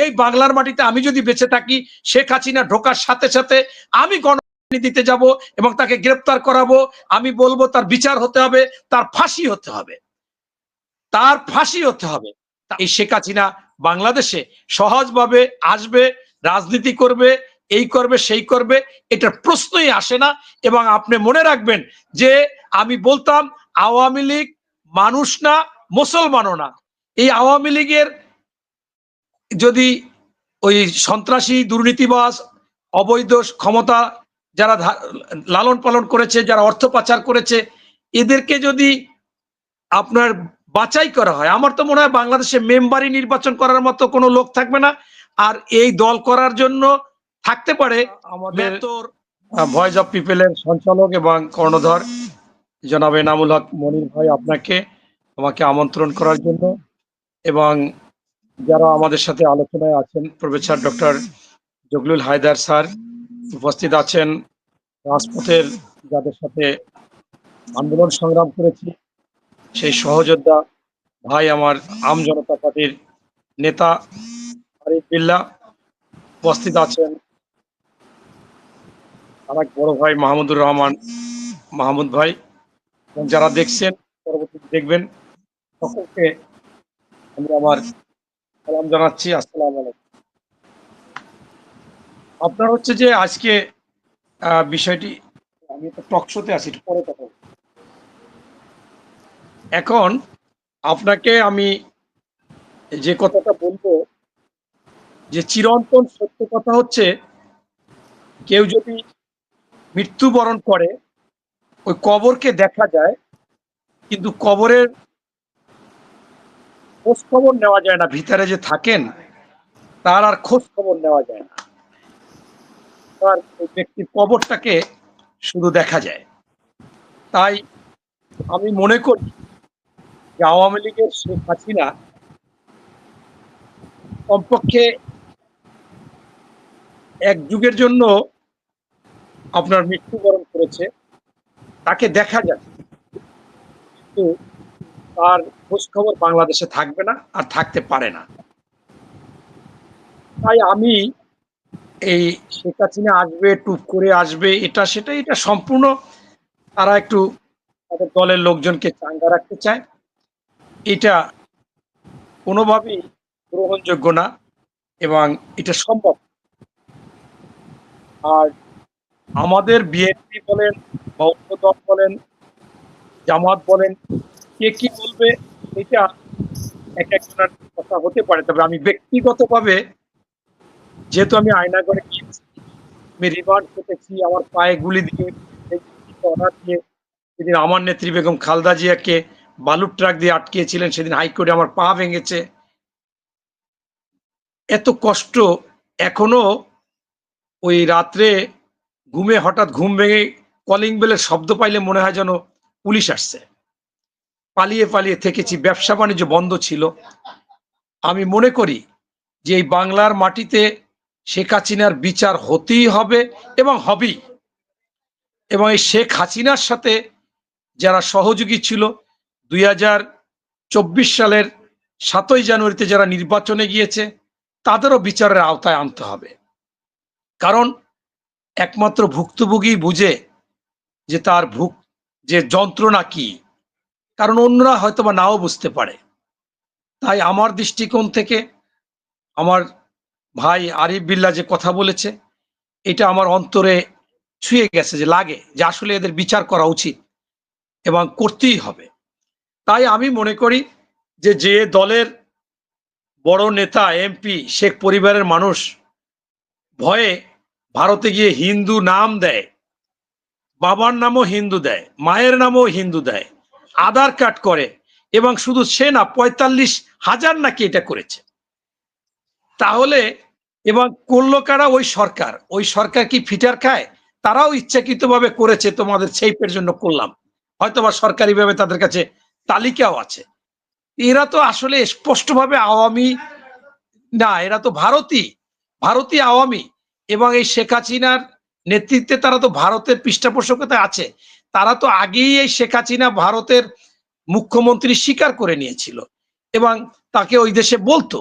এই বাংলার মাটিতে আমি যদি বেঁচে থাকি, শেখ হাসিনা ঢোকার সাথে সাথে আমি গণবাহিনী দিতে যাব এবং তাকে গ্রেপ্তার করাবো। আমি বলব, তার বিচার হতে হবে, তার ফাঁসি হতে হবে। তার ফাঁসি হতে হবে। এই শেখ হাসিনা বাংলাদেশে সহজভাবে আসবে, রাজনীতি করবে, এই করবে, সেই করবে, এটার প্রশ্নই আসে না। এবং আপনি মনে রাখবেন যে, আমি বলতাম, আওয়ামী লীগ মানুষ না, মুসলমানও না। এই আওয়ামী লীগের যদি ওই সন্ত্রাসী দুর্নীতিবাস অবৈধ ক্ষমতা যারা লালন পালন করেছে যারা অর্থ পাচার করেছে এদেরকে যদি আপনার বাছাই করা হয় আমার তো মনে হয় বাংলাদেশে মেম্বারই নির্বাচন করার মতো কোনো লোক থাকবে না। আর এই দল করার জন্য থাকতে পারে আমাদের ভয়েস অফ পিপলের সঞ্চালক এবং কর্ণধর। জনাব এনামুল হক মনির ভাই আপনাকে আমাকে আমন্ত্রণ করার জন্য। এবং যারা আমাদের সাথে আলোচনায় আছেন, professor doctor Jaglul Haider sir উপস্থিত আছেন, রাজপথের যাদের সাথে আন্দোলন সংগ্রাম করেছি, সেই সহযোদ্ধা ভাই আমার আম জনতা পার্টির নেতা আরিফ বিল্লা উপস্থিত আছেন আমার বড় ভাই মাহমুদুর রহমান মাহমুদ ভাই। এবং যারা দেখছেন, পরবর্তীতে দেখবেন, সকলকে আমি আমার সালাম জানাচ্ছি, আসসালাম আলাইকুম। আপনার হচ্ছে যে আজকে বিষয়টি, আমি তো টক শোতে আছি পরে কথা এখন, আপনাকে আমি যে কথাটা বলব, যে চিরন্তন সত্য কথা হচ্ছে, কেউ যদি মৃত্যুবরণ করে, ওই কবরকে দেখা যায়, কিন্তু কবরের খোঁজ খবর নেওয়া যায় না, ভিতরে যে থাকেন, তার আর খোঁজ খবর নেওয়া যায় না। তার ব্যক্তির কবরটাকে শুধু দেখা যায়। তাই আমি মনে করি যে আওয়ামী লীগের শেখ হাসিনা কমপক্ষে এক যুগের জন্য আপনার মৃত্যুবরণ করেছে, তাকে দেখা যায় কিন্তু তার খোঁজ খবর বাংলাদেশে থাকবে না আর থাকতে পারে না। তাই আমি এই শেখ হাসিনা আসবে টুক করে আসবে, এটা সেটা এটা সম্পূর্ণ তারা একটু তাদের দলের লোকজনকে চাঙ্গা রাখতে চায়। এটা কোনোভাবেই গ্রহণযোগ্য না এবং এটা সম্ভব। আর আমাদের বিএনপি বলেন, বা অন্য দল বলেন, জামাত বলেন কে কি বলবে, এটা এক একজনের কথা হতে পারে। তবে আমি ব্যক্তিগতভাবে, যেহেতু আমি আয়না করে গিয়েছি, আমি রিমান্ড কেটেছি আমার পায়ে গুলি দিয়ে অর্ডার দিয়ে সেদিন আমার নেত্রী বেগম খালদা জিয়াকে বালুর ট্রাক দিয়ে আটকিয়েছিলেন, সেদিন হাইকোর্টে আমার পা ভেঙেছে। এত কষ্ট, এখনও ওই রাত্রে ঘুমে হঠাৎ ঘুম ভেঙে কলিং বেলের শব্দ পাইলে মনে হয় যেন পুলিশ আসছে। পালিয়ে পালিয়ে থেকেছি, ব্যবসা বাণিজ্য বন্ধ ছিল। আমি মনে করি যে এই বাংলার মাটিতে শেখ হাসিনার বিচার হতেই হবে এবং হবেই। এবং এই শেখ হাসিনার সাথে যারা সহযোগী ছিল, দুই চব্বিশ সালের সাতই জানুয়ারিতে যারা নির্বাচনে গিয়েছে, তাদেরও বিচারের আওতায় আনতে হবে। কারণ একমাত্র ভুক্তভোগী বুঝে যে তার ভুক, যে যন্ত্রণা কি কারণ অন্যরা হয়তো বা নাও বুঝতে পারে। তাই আমার দৃষ্টিকোণ থেকে আমার ভাই আরিফ বিল্লা যে কথা বলেছে, এটা আমার অন্তরে ছুঁয়ে গেছে যে লাগে যে আসলে এদের বিচার করা উচিত এবং করতেই হবে। তাই আমি মনে করি যে যে দলের বড় নেতা, এমপি, শেখ পরিবারের মানুষ ভয়ে ভারতে গিয়ে হিন্দু নাম দেয়, বাবার নামও হিন্দু দেয়, মায়ের নামও হিন্দু দেয় আধার কার্ড করে এবং শুধু সে না, পঁয়তাল্লিশ হাজার নাকি এটা করেছে। তাহলে এবং করল কারা? ওই সরকার। ওই সরকার কি ফিটার খায়? তারাও ইচ্ছাকৃতভাবে করেছে, তোমাদের সেইপের জন্য করলাম। হয়তোবা সরকারিভাবে তাদের কাছে তালিকাও আছে। এরা তো আসলে স্পষ্টভাবে আওয়ামী না, এরা তো ভারতী ভারতীয় আওয়ামী। এবং এই শেখ হাসিনার নেতৃত্বে তারা তো ভারতের পৃষ্ঠপোষকতা আছে। তারা তো আগেই এই শেখ হাসিনা ভারতের মুখ্যমন্ত্রী স্বীকার করে নিয়েছিল এবং তাকে ওই দেশে বলতো।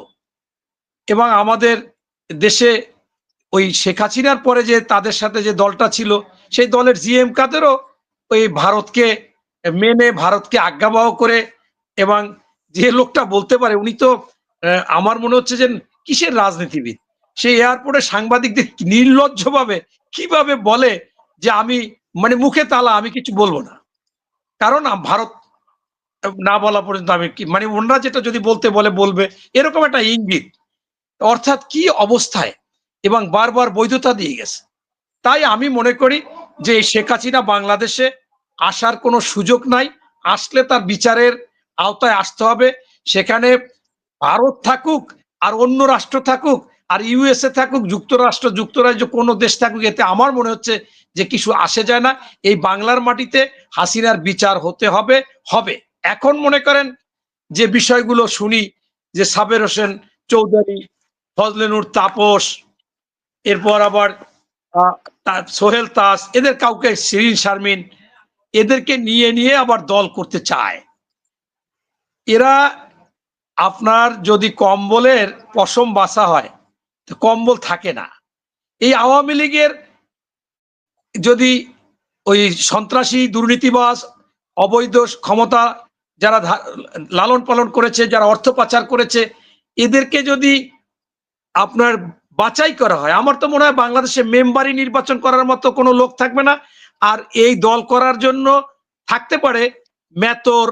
এবং আমাদের দেশে ওই শেখ হাসিনার পরে যে তাদের সাথে যে দলটা ছিল, সেই দলের জিএম কাদেরও ওই ভারতকে মেনে, ভারতকে আজ্ঞাবহ করে এবং যে লোকটা বলতে পারে, উনি তো আমার মনে হচ্ছে যে কিসের রাজনীতিবিদ? সেই এয়ারপোর্টে সাংবাদিকদের নির্লজ্জভাবে কীভাবে বলে যে আমি মানে মুখে তালা, আমি কিছু বলব না। কারণ ভারত, না বলা পর্যন্ত আমি কি মানে ওনারা যেটা যদি বলতে বলে, বলবে। এরকম একটা ইঙ্গিত। অর্থাৎ কি অবস্থায়? এবং বারবার বৈধতা দিয়ে গেছে। তাই আমি মনে করি যে শেখ হাসিনা বাংলাদেশে আসার কোনো সুযোগ নাই। আসলে তার বিচারের আওতায় আসতে হবে। সেখানে ভারত থাকুক, আর অন্য রাষ্ট্র থাকুক, আর ইউএসএ থাকুক, যুক্তরাষ্ট্র, যুক্তরাজ্য, কোনো দেশ থাকুক, এতে আমার মনে হচ্ছে যে কিছু আসে যায় না, এই বাংলার মাটিতে হাসিনার বিচার হতে হবে হবে। এখন মনে করেন যে বিষয়গুলো শুনি, যে সাবের হোসেন চৌধুরী, ফজলেনুর তাপস, এরপর আবার সোহেল তাস, এদের কাউকে শিরিন শারমিন, এদেরকে নিয়ে নিয়ে আবার দল করতে চায়। এরা আপনার যদি কম্বলের পশম বাসা হয়, তো কম্বল থাকে না। এই আওয়ামী লীগের যদি ওই সন্ত্রাসী, দুর্নীতিবাজ, অবৈধ ক্ষমতা যারা লালন পালন করেছে, যারা অর্থ পাচার করেছে, এদেরকে যদি আপনার বাছাই করা হয়, আমার তো মনে হয় বাংলাদেশে মেম্বারই নির্বাচন করার মতো কোনো লোক থাকবে না। আর এই দল করার জন্য থাকতে পারে মেতর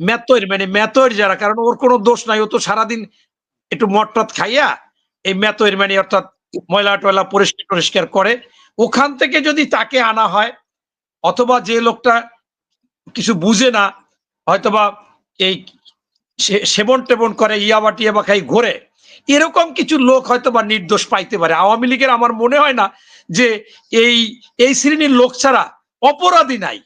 মেতর মানে মেতর যারা, কারণ ওর কোনো দোষ নাই, ও তো সারাদিন একটু মটটত খাইয়া এই মেতর মানে অর্থাৎ ময়লা টয়লা পরিষ্কার পরিষ্কার করে। ওখান থেকে যদি তাকে আনা হয়, অথবা যে লোকটা কিছু বুঝে না, হয়তোবা এই সেবন টেবন করে ইয়াবা টিয়াবা খাই ঘোরে, এরকম কিছু লোক হয়তো বা নির্দোষ পাইতে পারে। আওয়ামী লীগের আমার মনে হয় না যে এই এই শ্রেণির লোক ছাড়া অপরাধী নাই।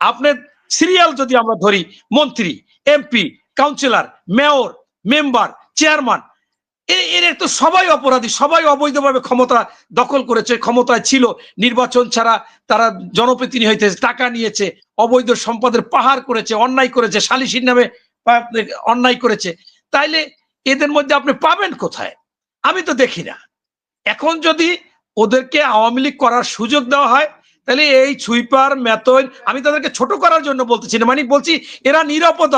আপনার সিরিয়াল যদি আমরা ধরি, মন্ত্রী, MP, councillor, mayor, member, chairman এর তো সবাই অপরাধী, সবাই অবৈধভাবে ক্ষমতা দখল করেছে, ক্ষমতায় ছিল। নির্বাচন ছাড়া তারা জনপ্রতিনিধি হইতেছে টাকা নিয়েছে, অবৈধ সম্পদের পাহাড় করেছে, অন্যায় করেছে, সালিসির নামে অন্যায় করেছে। তাইলে এদের মধ্যে আপনি পাবেন কোথায়? আমি তো দেখি না। এখন যদি ওদেরকে আওয়ামী লীগ করার সুযোগ দেওয়া হয় তাহলে এই সুইপার মেতন, আমি তাদেরকে ছোট করার জন্য বলতেছি না। মানে বলছি, এরা নিরাপদ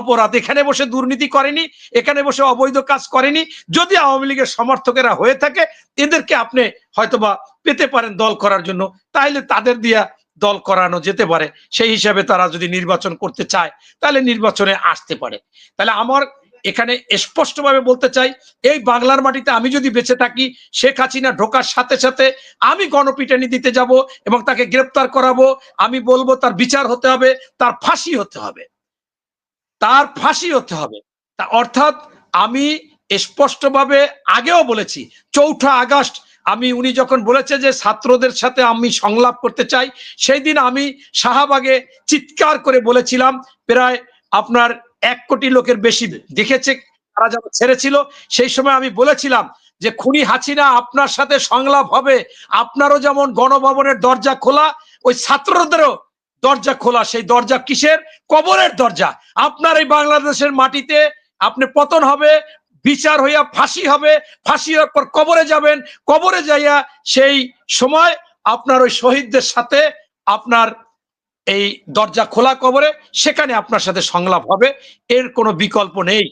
অপরাধ। এখানে বসে দুর্নীতি করেনি, এখানে বসে অবৈধ কাজ করেনি। যদি আওয়ামী লীগের সমর্থকেরা হয়ে থাকে, এদেরকে আপনি হয়তোবা পেতে পারেন দল করার জন্য। তাইলে তাদের দিয়া দল করানো যেতে পারে। সেই হিসাবে তারা যদি নির্বাচন করতে চায়, তাহলে নির্বাচনে আসতে পারে। তাহলে আমার এখানে স্পষ্টভাবে বলতে চাই, এই বাংলার মাটিতে আমি যদি বেঁচে থাকি, শেখ হাসিনা ঢোকার সাথে সাথে আমি গণপিটানি দিতে যাব এবং তাকে গ্রেপ্তার করাবো। আমি বলব তার বিচার হতে হবে, তার ফাঁসি হতে হবে। তার ফাঁসি হতে হবে। তা অর্থাৎ আমি স্পষ্টভাবে আগেও বলেছি, চৌঠা আগস্ট আমি, উনি যখন বলেছে যে ছাত্রদের সাথে আমি সংলাপ করতে চাই, সেই দিন আমি শাহবাগে চিৎকার করে বলেছিলাম, প্রায় আপনার এক কোটি লোকের বেশি দেখেছে তারা যখন ছেড়েছিল। সেই সময় আমি বলেছিলাম যে, খুনি হাসিনা আপনার সাথে সংলাপ হবে। আপনারও যেমন গণভবনের দরজা খোলা, ওই ছাত্রদেরও দরজা খোলা। সেই দরজা কিসের? কবরের দরজা। আপনার এই বাংলাদেশের মাটিতে আপনি পতন হবে, বিচার হইয়া ফাঁসি হবে, ফাঁসি হওয়ার পর কবরে যাবেন। কবরে যাইয়া সেই সময় আপনার ওই শহীদদের সাথে আপনার এই দরজা খোলা কবরে সেখানে আপনার সাথে সংলাপ হবে। এর কোনো বিকল্প নেই।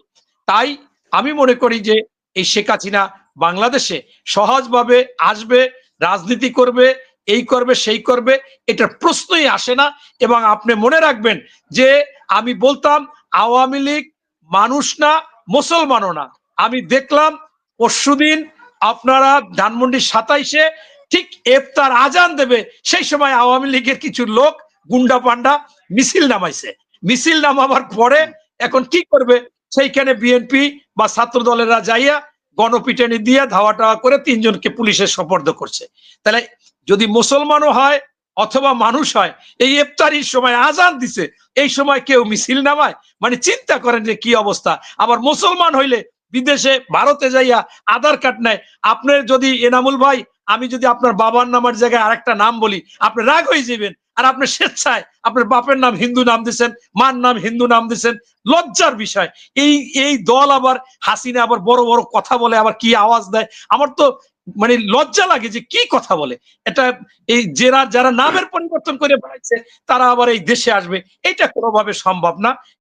তাই আমি মনে করি যে এই শেখ হাসিনা বাংলাদেশে সহজভাবে আসবে, রাজনীতি করবে, এই করবে, সেই করবে, এটার প্রশ্নই আসে না। এবং আপনি মনে রাখবেন যে আমি বলতাম, আওয়ামী লীগ মানুষ না, মুসলমানও না। আমি দেখলাম পরশুদিন আপনারা ধানমন্ডি সাতাইশে ঠিক এফতার আজান দেবে। সেই সময় আওয়ামী লীগের কিছু লোক গুন্ডা পান্ডা মিছিল নামাইছে। মিছিল নামাবার পরে এখন কি করবে? সেইখানে বিএনপি বা ছাত্র দলেরা যাইয়া গণপিটানি দিয়ে ধাওয়া টাওয়া করে তিনজনকে পুলিশের সপর্দ করছে। তাহলে যদি মুসলমানও হয় অথবা মানুষ হয়, এই ইফতারির সময় আজান দিছে, এই সময় কেউ মিছিল নামায় মানে চিন্তা করেন যে কি অবস্থা। আবার মুসলমান হইলে বিদেশে, ভারতে যাইয়া আধার কার্ড নেয়। আপনার যদি এনামুল ভাই আমি যদি আপনার বাবার নামের জায়গায় আরেকটা নাম বলি, আপনি রাগ হয়ে যাবেন। আর আপনি স্বেচ্ছায় আপনার বাপের নাম হিন্দু নাম দিচ্ছেন মার নাম হিন্দু নাম দিচ্ছেন লজ্জার বিষয়। এই এই দল আবার হাসিনা আবার বড় বড় কথা বলে, আবার কি আওয়াজ দেয়। আমার তো মানে লজ্জা লাগে যে কি কথা বলে। এটা এই যারা যারা নামের পরিবর্তন করে বেড়াচ্ছে তারা আবার এই দেশে আসবে। এটা কোনোভাবে সম্ভব না।